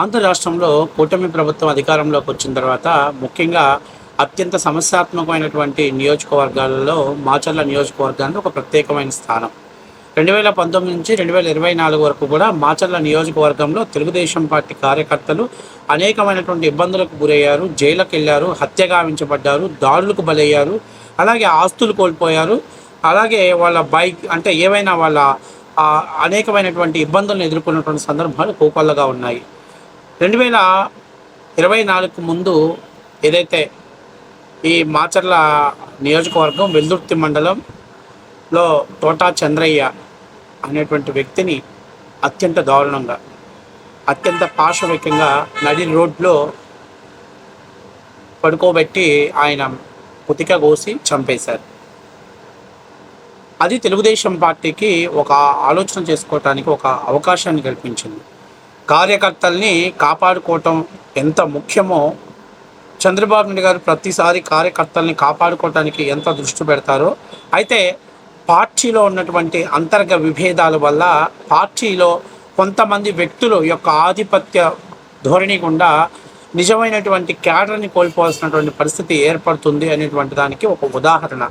ఆంధ్ర రాష్ట్రంలో కూటమి ప్రభుత్వం అధికారంలోకి వచ్చిన తర్వాత ముఖ్యంగా అత్యంత సమస్యాత్మకమైనటువంటి నియోజకవర్గాలలో మాచర్ల నియోజకవర్గానికి ఒక ప్రత్యేకమైన స్థానం. రెండు వేల పంతొమ్మిది నుంచి రెండు వేల ఇరవై నాలుగు వరకు కూడా మాచర్ల నియోజకవర్గంలో తెలుగుదేశం పార్టీ కార్యకర్తలు అనేకమైనటువంటి ఇబ్బందులకు గురయ్యారు జైలుకు వెళ్ళారు హత్యగావించబడ్డారు దాడులకు బలయ్యారు అలాగే ఆస్తులు కోల్పోయారు అలాగే వాళ్ళ బైక్ అంటే ఏవైనా వాళ్ళ అనేకమైనటువంటి ఇబ్బందులను ఎదుర్కొన్నటువంటి సందర్భాలు కోకొల్లగా ఉన్నాయి. రెండు వేల ఇరవై నాలుగు ముందు ఏదైతే ఈ మాచర్ల నియోజకవర్గం వెల్దుర్తి మండలంలో తోటా చంద్రయ్య అనేటువంటి వ్యక్తిని అత్యంత దారుణంగా అత్యంత పార్శ్వకంగా నడి రోడ్లో పడుకోబెట్టి ఆయన పుతిక కోసి చంపేశారు. అది తెలుగుదేశం పార్టీకి ఒక ఆలోచన చేసుకోవటానికి ఒక అవకాశాన్ని కల్పించింది. కార్యకర్తల్ని కాపాడుకోవటం ఎంత ముఖ్యమో చంద్రబాబు నాయుడు గారు ప్రతిసారి కార్యకర్తల్ని కాపాడుకోవటానికి ఎంత దృష్టి పెడతారో. అయితే పార్టీలో ఉన్నటువంటి అంతర్గ విభేదాల వల్ల పార్టీలో కొంతమంది వ్యక్తులు యొక్క ఆధిపత్య ధోరణి గుండా నిజమైనటువంటి క్యాడర్ని కోల్పోవాల్సినటువంటి పరిస్థితి ఏర్పడుతుంది అనేటువంటి దానికి ఒక ఉదాహరణ.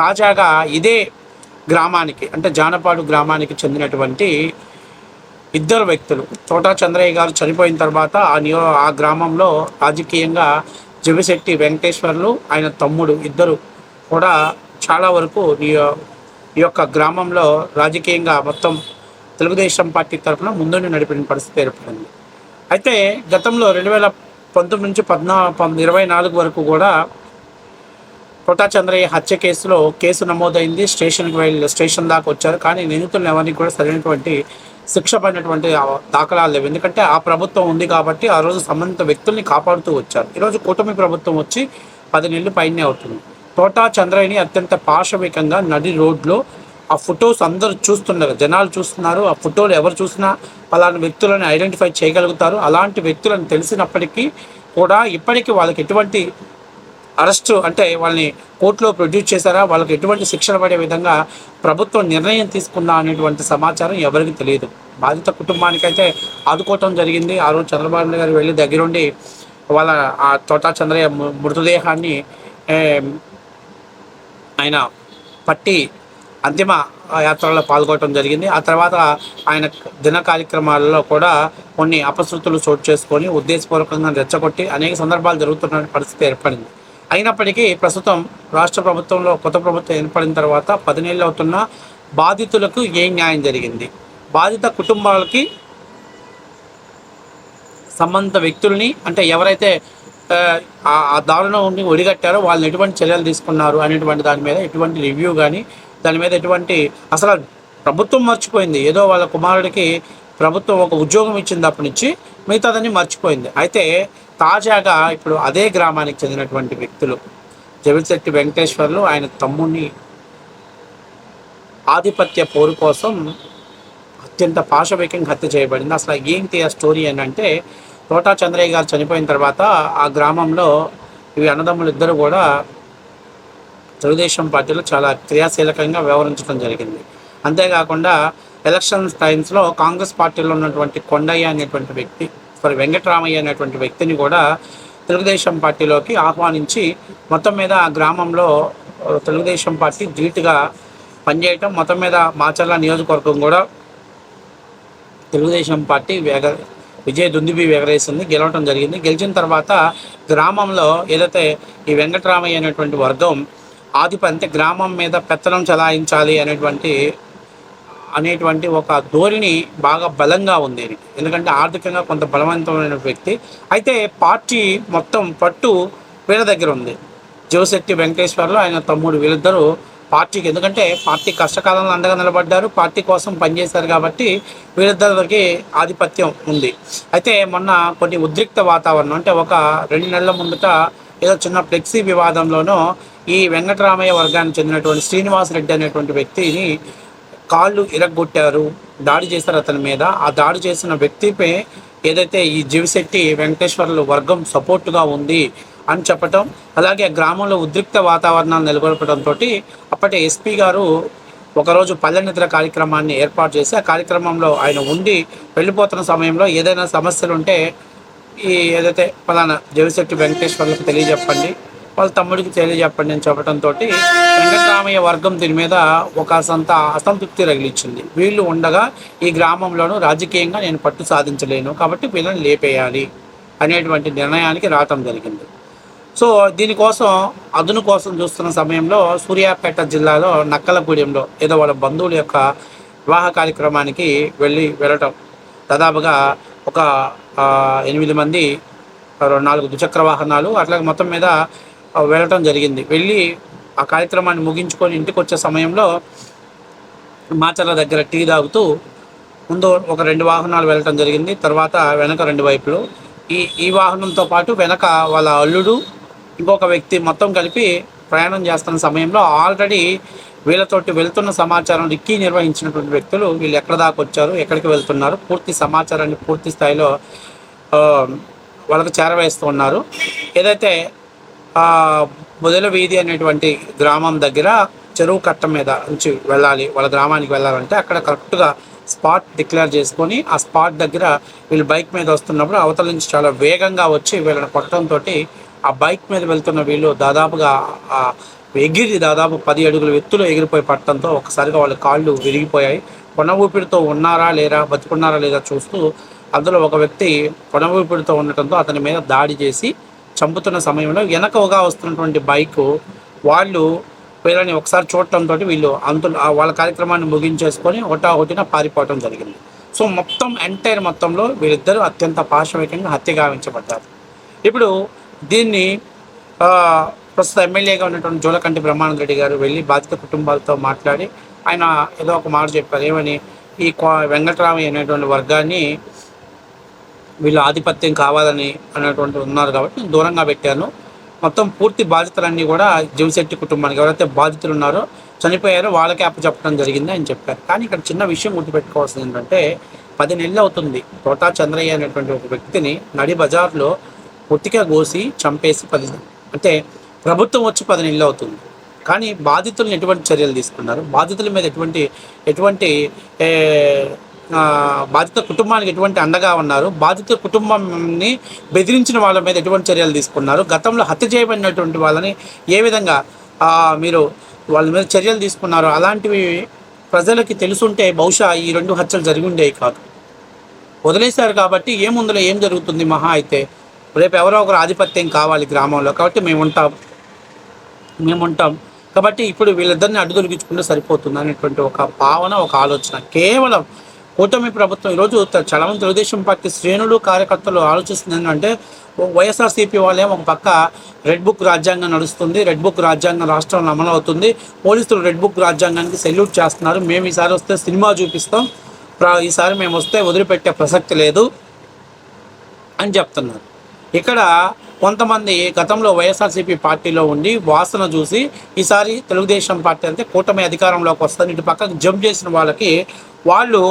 తాజాగా ఇదే గ్రామానికి అంటే జానపాడు గ్రామానికి చెందినటువంటి ఇద్దరు వ్యక్తులు. తోటా చంద్రయ్య గారు చనిపోయిన తర్వాత ఆ నియో ఆ గ్రామంలో రాజకీయంగా జబిశెట్టి వెంకటేశ్వర్లు ఆయన తమ్ముడు ఇద్దరు కూడా చాలా వరకు ఈ ఈ యొక్క గ్రామంలో రాజకీయంగా మొత్తం తెలుగుదేశం పార్టీ తరఫున ముందుండి నడిపిన పరిస్థితి ఏర్పడింది. అయితే గతంలో రెండు వేల పంతొమ్మిది నుంచి పద్నా ఇరవై నాలుగు వరకు కూడా కోటా చంద్రయ్య హత్య కేసులో కేసు నమోదైంది. స్టేషన్కి వెళ్ళి స్టేషన్ దాకా వచ్చారు. కానీ నిందితులను ఎవరిని కూడా సరైనటువంటి శిక్ష పడినటువంటి దాఖలాలు లేవు. ఎందుకంటే ఆ ప్రభుత్వం ఉంది కాబట్టి ఆ రోజు సంబంధిత వ్యక్తుల్ని కాపాడుతూ వచ్చారు. ఈరోజు కూటమి ప్రభుత్వం వచ్చి పది నెలలు పైనే అవుతుంది. తోటా చంద్రయ్యని అత్యంత పాశవికంగా నడి రోడ్లో ఆ ఫొటోస్ అందరూ చూస్తున్నారు. జనాలు చూస్తున్నారు. ఆ ఫోటోలు ఎవరు చూసినా పలానా వ్యక్తులను ఐడెంటిఫై చేయగలుగుతారు. అలాంటి వ్యక్తులను తెలిసినప్పటికీ కూడా ఇప్పటికీ వాళ్ళకి ఎటువంటి అరెస్టు అంటే వాళ్ళని కోర్టులో ప్రొడ్యూస్ చేశారా? వాళ్ళకి ఎటువంటి శిక్షణ పడే విధంగా ప్రభుత్వం నిర్ణయం తీసుకుందా అనేటువంటి సమాచారం ఎవరికి తెలియదు. బాధిత కుటుంబానికైతే ఆదుకోవటం జరిగింది. ఆ రోజు చంద్రబాబు గారు వెళ్ళి దగ్గరుండి వాళ్ళ ఆ తోటా చంద్రయ్య మృతదేహాన్ని ఆయన పట్టి అంతిమ యాత్రలో పాల్గొనడం జరిగింది. ఆ తర్వాత ఆయన దిన కార్యక్రమాలలో కూడా కొన్ని అపశృతులు చోటు చేసుకొని ఉద్దేశపూర్వకంగా రెచ్చగొట్టి అనేక సందర్భాలు జరుగుతున్న పరిస్థితి ఏర్పడింది. అయినప్పటికీ ప్రస్తుతం రాష్ట్ర ప్రభుత్వంలో కొత్త ప్రభుత్వం ఏర్పడిన తర్వాత పదినేళ్ళు అవుతున్న బాధితులకు ఏం న్యాయం జరిగింది? బాధిత కుటుంబాలకి సంబంధిత వ్యక్తుల్ని అంటే ఎవరైతే ఆ, ఆ ఆ దారుణాన్ని ఒడిగట్టారో వాళ్ళని ఎటువంటి చర్యలు తీసుకున్నారు అనేటువంటి దాని మీద ఎటువంటి రివ్యూ కానీ దాని మీద ఎటువంటి అసలు ప్రభుత్వం మర్చిపోయింది. ఏదో వాళ్ళ కుమారుడికి ప్రభుత్వం ఒక ఉద్యోగం ఇచ్చింది అప్పటి నుంచి మిగతాదని మర్చిపోయింది. అయితే తాజాగా ఇప్పుడు అదే గ్రామానికి చెందినటువంటి వ్యక్తులు జవిశెట్టి వెంకటేశ్వర్లు ఆయన తమ్ముని ఆధిపత్య పోరు కోసం అత్యంత పాశవికంగా హత్య చేయబడింది. అసలు ఏంటి ఆ స్టోరీ అని అంటే తోటా చంద్రయ్య గారు చనిపోయిన తర్వాత ఆ గ్రామంలో ఇవి అన్నదమ్ములు ఇద్దరు కూడా తెలుగుదేశం పార్టీలో చాలా క్రియాశీలకంగా వ్యవహరించడం జరిగింది. అంతేకాకుండా ఎలక్షన్ టైమ్స్లో కాంగ్రెస్ పార్టీలో ఉన్నటువంటి కొండయ్య అనేటువంటి వ్యక్తి సారీ వెంకటరామయ్య అనేటువంటి వ్యక్తిని కూడా తెలుగుదేశం పార్టీలోకి ఆహ్వానించి మొత్తం మీద ఆ గ్రామంలో తెలుగుదేశం పార్టీ ధీటుగా పనిచేయటం మొత్తం మీద మాచర్ల నియోజకవర్గం కూడా తెలుగుదేశం పార్టీ వేగ విజయ దుందుబి ఎగరేసింది గెలవటం జరిగింది. గెలిచిన తర్వాత గ్రామంలో ఏదైతే ఈ వెంకటరామయ్య అనేటువంటి వర్గం ఆధిపత్య గ్రామం మీద పెత్తనం చలాయించాలి అనేటువంటి అనేటువంటి ఒక ధోరణి బాగా బలంగా ఉంది ఎందుకంటే ఆర్థికంగా కొంత బలవంతమైన వ్యక్తి. అయితే పార్టీ మొత్తం పట్టు వీళ్ళ దగ్గర ఉంది. జోశెట్టి వెంకటేశ్వర్లు ఆయన తమ్ముడు వీళ్ళిద్దరూ పార్టీకి ఎందుకంటే పార్టీ కష్టకాలంలో అండగా నిలబడ్డారు. పార్టీ కోసం పనిచేశారు కాబట్టి వీళ్ళిద్దరికి ఆధిపత్యం ఉంది. అయితే మొన్న కొన్ని ఉద్రిక్త వాతావరణం అంటే ఒక రెండు నెలల ముందుట ఏదో చిన్న ఫ్లెక్సీ వివాదంలోనూ ఈ వెంకటరామయ్య వర్గానికి చెందినటువంటి శ్రీనివాస్ రెడ్డి అనేటువంటి వ్యక్తిని కాళ్ళు ఇరగొట్టారు దాడి చేశారు అతని మీద. ఆ దాడి చేసిన వ్యక్తిపై ఏదైతే ఈ జీవిశెట్టి వెంకటేశ్వర్లు వర్గం సపోర్టుగా ఉంది అని చెప్పటం అలాగే ఆ గ్రామంలో ఉద్రిక్త వాతావరణాన్ని నెలకొల్పడంతో అప్పటి ఎస్పీ గారు ఒకరోజు పల్లె నిద్ర కార్యక్రమాన్ని ఏర్పాటు చేసి ఆ కార్యక్రమంలో ఆయన ఉండి వెళ్ళిపోతున్న సమయంలో ఏదైనా సమస్యలు ఉంటే ఈ ఏదైతే ఫలానా జవిశెట్టి వెంకటేశ్వర్లకు తెలియజెప్పండి. వాళ్ళ తమ్ముడికి తెలియజెప్పండి అని చెప్పడంతో వెంకటరామయ్య వర్గం దీని మీద ఒక సంత అసంతృప్తి రగిలిచ్చింది వీళ్ళు ఉండగా ఈ గ్రామంలోనూ రాజకీయంగా నేను పట్టు సాధించలేను కాబట్టి వీళ్ళని లేపేయాలి అనేటువంటి నిర్ణయానికి రావటం జరిగింది. సో దీనికోసం అదును కోసం చూస్తున్న సమయంలో సూర్యాపేట జిల్లాలో నక్కలగూడెంలో ఏదో వాళ్ళ బంధువుల యొక్క వివాహ కార్యక్రమానికి వెళ్ళి వెళ్ళటం. దాదాపుగా ఒక ఎనిమిది మంది రెండు నాలుగు ద్విచక్ర వాహనాలు అట్లాగే మొత్తం మీద వెళ్ళటం జరిగింది. వెళ్ళి ఆ కార్యక్రమాన్ని ముగించుకొని ఇంటికి వచ్చే సమయంలో మాచర్ల దగ్గర టీ తాగుతూ ముందు ఒక రెండు వాహనాలు వెళ్ళటం జరిగింది. తర్వాత వెనక రెండు వైపులు. ఈ ఈ వాహనంతో పాటు వెనక వాళ్ళ అల్లుడు ఇంకొక వ్యక్తి మొత్తం కలిపి ప్రయాణం చేస్తున్న సమయంలో ఆల్రెడీ వీళ్ళతోటి వెళ్తున్న సమాచారం రిక్కీ నిర్వహించినటువంటి వ్యక్తులు వీళ్ళు ఎక్కడ దాకా వచ్చారు ఎక్కడికి వెళ్తున్నారు పూర్తి సమాచారాన్ని పూర్తి స్థాయిలో వాళ్ళకు చేరవేస్తూ ఉన్నారు. ఏదైతే ఆ, వీధి అనేటువంటి గ్రామం దగ్గర చెరువు కట్ట మీద నుంచి వెళ్ళాలి వాళ్ళ గ్రామానికి వెళ్ళాలంటే అక్కడ కరెక్ట్గా స్పాట్ డిక్లేర్ చేసుకొని ఆ స్పాట్ దగ్గర వీళ్ళు బైక్ మీద వస్తున్నప్పుడు అవతల నుంచి చాలా వేగంగా వచ్చి వీళ్ళని కొట్టడంతో ఆ బైక్ మీద వెళ్తున్న వీళ్ళు దాదాపుగా ఆ ఎగిరి దాదాపు పది అడుగుల ఎత్తులో ఎగిరిపోయి పట్టడంతో ఒకసారిగా వాళ్ళ కాళ్ళు విరిగిపోయాయి. కొన ఊపిరితో ఉన్నారా లేరా బతుకున్నారా లేదా చూస్తూ అందులో ఒక వ్యక్తి కొన ఊపిరితో ఉండటంతో అతని మీద దాడి చేసి చంపుతున్న సమయంలో వెనకగా వస్తున్నటువంటి బైక్ వాళ్ళు వీళ్ళని ఒకసారి చూడటంతో వీళ్ళు అంతు వాళ్ళ కార్యక్రమాన్ని ముగించేసుకొని ఒకటా ఒకటిన పారిపోవటం జరిగింది. సో మొత్తం ఎంటైర్ మొత్తంలో వీళ్ళిద్దరూ అత్యంత పాశవికంగా హత్య గావించబడ్డారు. ఇప్పుడు దీన్ని ప్రస్తుత ఎమ్మెల్యేగా ఉన్నటువంటి జోలకంటి బ్రహ్మానంద రెడ్డి గారు వెళ్ళి బాధిత కుటుంబాలతో మాట్లాడి ఆయన ఏదో ఒక మాట చెప్పారు. ఏమని? ఈ క్వా- వెంకటరామయ్య అనేటువంటి వర్గాన్ని వీళ్ళు ఆధిపత్యం కావాలని అనేటువంటి ఉన్నారు కాబట్టి దూరంగా పెట్టాను. మొత్తం పూర్తి బాధితులన్నీ కూడా జీవశెట్టి కుటుంబానికి ఎవరైతే బాధితులు ఉన్నారో చనిపోయారో వాళ్ళకే అప్పచెప్పడం జరిగింది అని చెప్పారు. కానీ ఇక్కడ చిన్న విషయం గుర్తుపెట్టుకోవాల్సింది ఏంటంటే పది నెలలు అవుతుంది. తోటా చంద్రయ్య అనేటువంటి ఒక వ్యక్తిని నడి బజార్లో పొత్తిగా కోసి చంపేసి పది అంటే ప్రభుత్వం వచ్చి పది నెలలు అవుతుంది. కానీ బాధితులను ఎటువంటి చర్యలు తీసుకున్నారు? బాధితుల మీద ఎటువంటి ఎటువంటి బాధిత కుటుంబానికి ఎటువంటి అండగా ఉన్నారు? బాధిత కుటుంబాన్ని బెదిరించిన వాళ్ళ మీద ఎటువంటి చర్యలు తీసుకున్నారు? గతంలో హత్య చేయబడినటువంటి వాళ్ళని ఏ విధంగా మీరు వాళ్ళ మీద చర్యలు తీసుకున్నారు అలాంటివి ప్రజలకి తెలుసుంటే బహుశా ఈ రెండు హత్యలు జరిగి ఉండేవి కాదు. వదిలేశారు కాబట్టి ఏముందులో ఏం జరుగుతుంది మహా అయితే? రేపు ఎవరో ఒకరు ఆధిపత్యం కావాలి గ్రామంలో కాబట్టి మేము ఉంటాం. మేము ఉంటాం. కాబట్టి ఇప్పుడు వీళ్ళిద్దరిని అడ్డుదొలిగించుకుంటే సరిపోతుంది అనేటువంటి ఒక భావన ఒక ఆలోచన. కేవలం కూటమి ప్రభుత్వం ఈరోజు త- చాలా తెలుగుదేశం పార్టీ శ్రేణులు కార్యకర్తలు ఆలోచిస్తుంది ఏంటంటే వైఎస్ఆర్సీపీ వాళ్ళేమో ఒక పక్క రెడ్ బుక్ రాజ్యాంగం నడుస్తుంది రెడ్ బుక్ రాజ్యాంగం రాష్ట్రంలో అమలు అవుతుంది పోలీసులు రెడ్ బుక్ రాజ్యాంగానికి సెల్యూట్ చేస్తున్నారు మేము ఈసారి వస్తే సినిమా చూపిస్తాం ప్ర- ఈసారి మేము వస్తే వదిలిపెట్టే ప్రసక్తి లేదు అని చెప్తున్నారు. ఇక్కడ కొంతమంది గతంలో వైఎస్ఆర్సీపీ పార్టీలో ఉండి వాసన చూసి ఈసారి తెలుగుదేశం పార్టీ అంటే కూటమి అధికారంలోకి వస్తుంది ఇటు పక్కకు జంప్ చేసిన వాళ్ళకి వాళ్ళు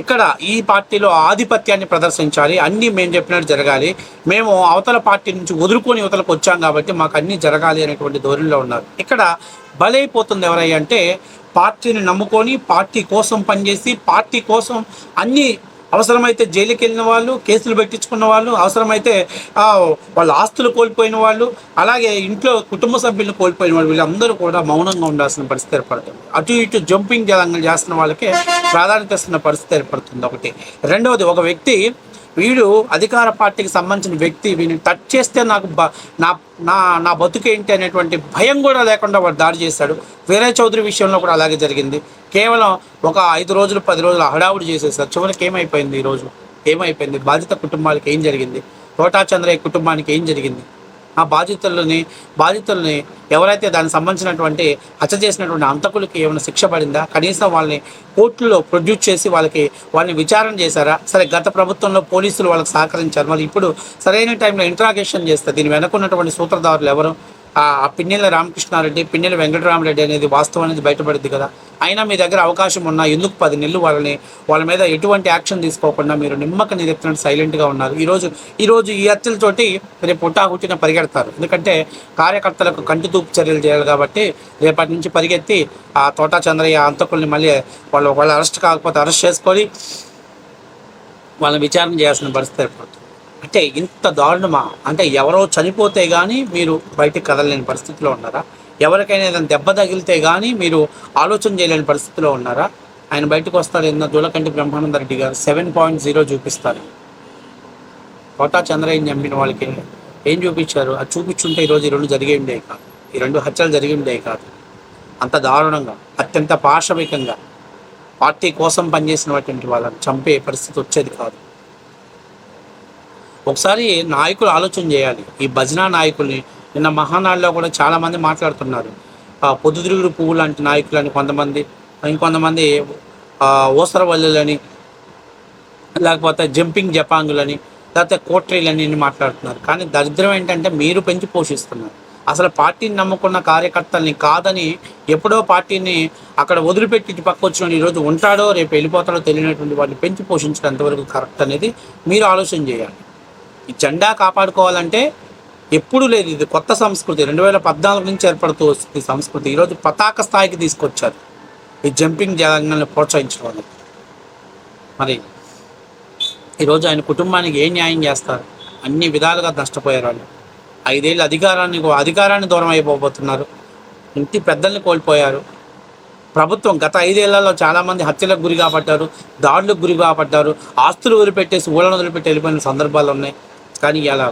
ఇక్కడ ఈ పార్టీలో ఆధిపత్యాన్ని ప్రదర్శించాలి. అన్నీ మేము చెప్పినట్టు జరగాలి. మేము అవతల పార్టీ నుంచి వదులుకొని యువతలకు వచ్చాం కాబట్టి మాకు అన్నీ జరగాలి అనేటువంటి ధోరణిలో ఉన్నారు. ఇక్కడ బలైపోతుంది ఎవరై అంటే పార్టీని నమ్ముకొని పార్టీ కోసం పనిచేసి పార్టీ కోసం అన్ని అవసరమైతే జైలుకి వెళ్ళిన వాళ్ళు కేసులు పెట్టించుకున్న వాళ్ళు అవసరమైతే వాళ్ళ ఆస్తులు కోల్పోయిన వాళ్ళు అలాగే ఇంట్లో కుటుంబ సభ్యులు కోల్పోయిన వాళ్ళు వీళ్ళందరూ కూడా మౌనంగా ఉండాల్సిన పరిస్థితి ఏర్పడుతుంది. అటు ఇటు జంపింగ్ జలంగా చేస్తున్న వాళ్ళకే ప్రాధాన్యత ఇస్తున్న పరిస్థితి ఏర్పడుతుంది ఒకటి. రెండవది ఒక వ్యక్తి వీడు అధికార పార్టీకి సంబంధించిన వ్యక్తి వీడిని టచ్ చేస్తే నాకు నా నా నా బతుకేంటి అనేటువంటి భయం కూడా లేకుండా వాడు దాడి చేశాడు. వీరయ్య చౌదరి విషయంలో కూడా అలాగే జరిగింది. కేవలం ఒక ఐదు రోజులు పది రోజులు హడావుడి చేసేసారు. చివరికి ఏమైపోయింది ఈరోజు ఏమైపోయింది? బాధిత కుటుంబాలకి ఏం జరిగింది? కోటా చంద్రయ్య కుటుంబానికి ఏం జరిగింది? ఆ బాధితులని బాధితుల్ని ఎవరైతే దానికి సంబంధించినటువంటి హత్య చేసినటువంటి అంతకులకి ఏమైనా శిక్ష పడిందా? కనీసం వాళ్ళని కోర్టులో ప్రొడ్యూస్ చేసి వాళ్ళకి వాళ్ళని విచారణ చేశారా? సరే గత ప్రభుత్వంలో పోలీసులు వాళ్ళకి సహకరించారు. మరి ఇప్పుడు సరైన టైంలో ఇంట్రాగేషన్ చేస్తే దీని వెనకున్నటువంటి సూత్రధారులు ఎవరు? ఆ పిన్నెల రామకృష్ణారెడ్డి పిన్నెల వెంకటరామరెడ్డి అనేది వాస్తవం అనేది బయటపడింది కదా. అయినా మీ దగ్గర అవకాశం ఉన్నా ఎందుకు పది నెలలు వాళ్ళని వాళ్ళ మీద ఎటువంటి యాక్షన్ తీసుకోకుండా మీరు నిమ్మక నిరెత్తినట్టు సైలెంట్గా ఉన్నారు. ఈరోజు ఈరోజు ఈ హత్యలతోటి రేపు పుట్టా హుట్టిన పరిగెడతారు. ఎందుకంటే కార్యకర్తలకు కంటి తూపు చర్యలు చేయాలి కాబట్టి రేపటి నుంచి పరిగెత్తి ఆ తోటా చంద్రయ్య అంతకుల్ని మళ్ళీ వాళ్ళు వాళ్ళు అరెస్ట్ కాకపోతే అరెస్ట్ చేసుకొని వాళ్ళని విచారణ చేయాల్సిన పరిస్థితి ఏర్పడుతుంది. అంటే ఇంత దారుణమా? అంటే ఎవరో చనిపోతే కానీ మీరు బయటకు కదలలేని పరిస్థితిలో ఉన్నారా? ఎవరికైనా ఏదైనా దెబ్బ తగిలితే కానీ మీరు ఆలోచన చేయలేని పరిస్థితిలో ఉన్నారా? ఆయన బయటకు వస్తారు ఎన్నో దూలకంటి బ్రహ్మానంద రెడ్డి గారు. సెవెన్ పాయింట్ జీరో చూపిస్తారు. కోటా చంద్రయ్యని చంపిన వాళ్ళకి ఏం చూపించారు? అది చూపించుంటే ఈరోజు ఈ రెండు జరిగి ఉండే కాదు. ఈ రెండు హత్యలు జరిగి ఉండే కాదు. అంత దారుణంగా అత్యంత పాశవికంగా పార్టీ కోసం పనిచేసినటువంటి వాళ్ళని చంపే పరిస్థితి వచ్చేది కాదు. ఒకసారి నాయకులు ఆలోచన చేయాలి. ఈ భజనా నాయకుల్ని. నిన్న మహానాడులో కూడా చాలామంది మాట్లాడుతున్నారు. పొద్దుతిరుగుడు పువ్వు లాంటి నాయకులని కొంతమంది ఇంకొంతమంది ఓసరవల్లులని లేకపోతే జంపింగ్ జపాంగులని లేకపోతే కోట్రీలని మాట్లాడుతున్నారు. కానీ దరిద్రం ఏంటంటే మీరు పెంచి పోషిస్తున్నారు. అసలు పార్టీని నమ్ముకున్న కార్యకర్తల్ని కాదని ఎప్పుడో పార్టీని అక్కడ వదిలిపెట్టి ఇటు పక్క వచ్చిన ఈరోజు ఉంటాడో రేపు వెళ్ళిపోతాడో తెలియనటువంటి వాటిని పెంచి పోషించడం ఎంతవరకు కరెక్ట్ అనేది మీరు ఆలోచన చేయాలి. ఈ జెండా కాపాడుకోవాలంటే ఎప్పుడు లేదు. ఇది కొత్త సంస్కృతి. రెండు వేల పద్నాలుగు నుంచి ఏర్పడుతూ వస్తుంది సంస్కృతి ఈరోజు పతాక స్థాయికి తీసుకొచ్చారు. ఈ జంపింగ్ జగన్ను ప్రోత్సహించడం అనేది మరి ఈరోజు ఆయన కుటుంబానికి ఏ న్యాయం చేస్తారు? అన్ని విధాలుగా నష్టపోయారు వాళ్ళు. ఐదేళ్ళు అధికారాన్ని అధికారాన్ని దూరం అయిపోబోతున్నారు. ఇంటి పెద్దల్ని కోల్పోయారు. ప్రభుత్వం గత ఐదేళ్ళలో చాలామంది హత్యలకు గురి కాబట్టారు దాడులకు గురి కాబట్టారు ఆస్తులు వదిలిపెట్టేసి ఊళ్ళను వదిలిపెట్టి వెళ్ళిపోయిన సందర్భాలు ఉన్నాయి. కానీ ఇలా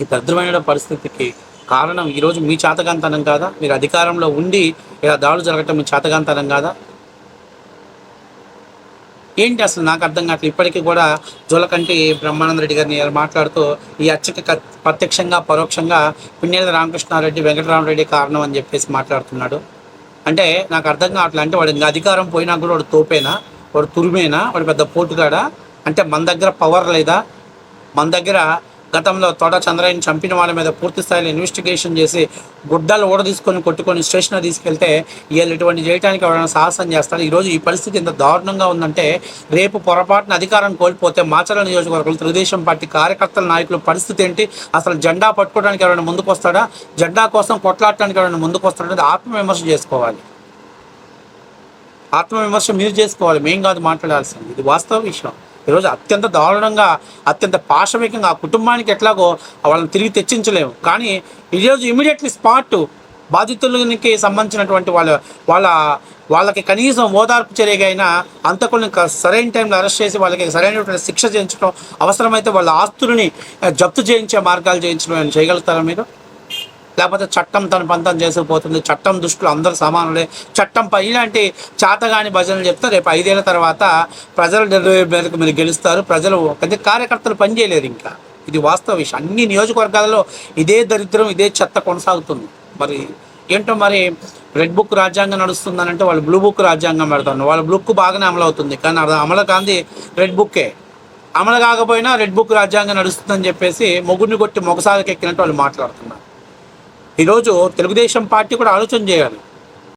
ఈ దరిద్రమైన పరిస్థితికి కారణం ఈరోజు మీ చేతగాంతనం కాదా? మీరు అధికారంలో ఉండి ఇలా దాడులు జరగటం మీ చేతగాంతనం కాదా? ఏంటి అసలు నాకు అర్థం కావట్లేదు. ఇప్పటికీ కూడా జోలకంటి బ్రహ్మానంద రెడ్డి గారిని మాట్లాడుతూ ఈ హత్యకి ప్రత్యక్షంగా పరోక్షంగా పిన్నెల రామకృష్ణారెడ్డి వెంకటరామరెడ్డి కారణం అని చెప్పేసి మాట్లాడుతున్నాడు. అంటే నాకు అర్థం కావట్లేదు. అంటే వాడు ఇంకా అధికారం పోయినా కూడా వాడు తోపేనా? వాడు తురిమేనా? వాడు పెద్ద పోటుగాడా? అంటే మన దగ్గర పవర్ లేదా? మన దగ్గర గతంలో తోట చంద్రయ్యని చంపిన వాళ్ళ మీద పూర్తి స్థాయిలో ఇన్వెస్టిగేషన్ చేసి గుడ్డలు ఊడ తీసుకొని కొట్టుకొని స్టేషన్లో తీసుకెళ్తే వీళ్ళు ఇటువంటి చేయడానికి ఎవరైనా సాహసం చేస్తారు? ఈరోజు ఈ పరిస్థితి ఇంత దారుణంగా ఉందంటే రేపు పొరపాటున అధికారం కోల్పోతే మాచల నియోజకవర్గంలో తెలుగుదేశం పార్టీ కార్యకర్తల నాయకుల పరిస్థితి ఏంటి? అసలు జెండా పట్టుకోవడానికి ఎవరైనా ముందుకు వస్తాడా? జెండా కోసం కొట్లాడటానికి ఎవరైనా ముందుకు వస్తాడా ఆత్మవిమర్శ చేసుకోవాలి. ఆత్మవిమర్శ మీరు చేసుకోవాలి. మేం కాదు మాట్లాడాల్సింది. ఇది వాస్తవ విషయం. ఈరోజు అత్యంత దారుణంగా అత్యంత పాశవికంగా ఆ కుటుంబానికి ఎట్లాగో వాళ్ళని తిరిగి తెచ్చించలేము. కానీ ఈరోజు ఇమీడియట్లీ స్పాట్ బాధితులకి సంబంధించినటువంటి వాళ్ళ వాళ్ళ వాళ్ళకి కనీసం ఓదార్పు చర్యగా అయినా అంతకుల్ని సరైన టైంలో అరెస్ట్ చేసి వాళ్ళకి సరైనటువంటి శిక్ష చేయించడం అవసరమైతే వాళ్ళ ఆస్తులని జప్తు చేయించే మార్గాలు చేయించడం చేయగలుగుతారా మీరు? లేకపోతే చట్టం తన పంతం చేసుకుపోతుంది చట్టం దృష్టిలో అందరూ సమానులే. చట్టంపై ఇలాంటి చాతగాని భజనలు చెప్తే రేపు ఐదేళ్ళ తర్వాత ప్రజల నిర్ణయం మేరకు మీరు గెలుస్తారు. ప్రజలు పెద్ద కార్యకర్తలు పనిచేయలేరు ఇంకా. ఇది వాస్తవ విషయం. అన్ని నియోజకవర్గాలలో ఇదే దరిద్రం ఇదే చెత్త కొనసాగుతుంది. మరి ఏంటో మరి రెడ్ బుక్ రాజ్యాంగం నడుస్తుందని అంటే వాళ్ళు బ్లూ బుక్ రాజ్యాంగం పెడతారు. వాళ్ళ బుక్ బాగానే అమలు అవుతుంది. కానీ అది అమలు కాంది రెడ్ బుక్కే. అమలు కాకపోయినా రెడ్ బుక్ రాజ్యాంగం నడుస్తుందని చెప్పేసి మొగుడిని కొట్టి మొగసాలకు ఎక్కినట్టు వాళ్ళు మాట్లాడుతున్నారు. ఈరోజు తెలుగుదేశం పార్టీ కూడా ఆలోచన చేయాలి.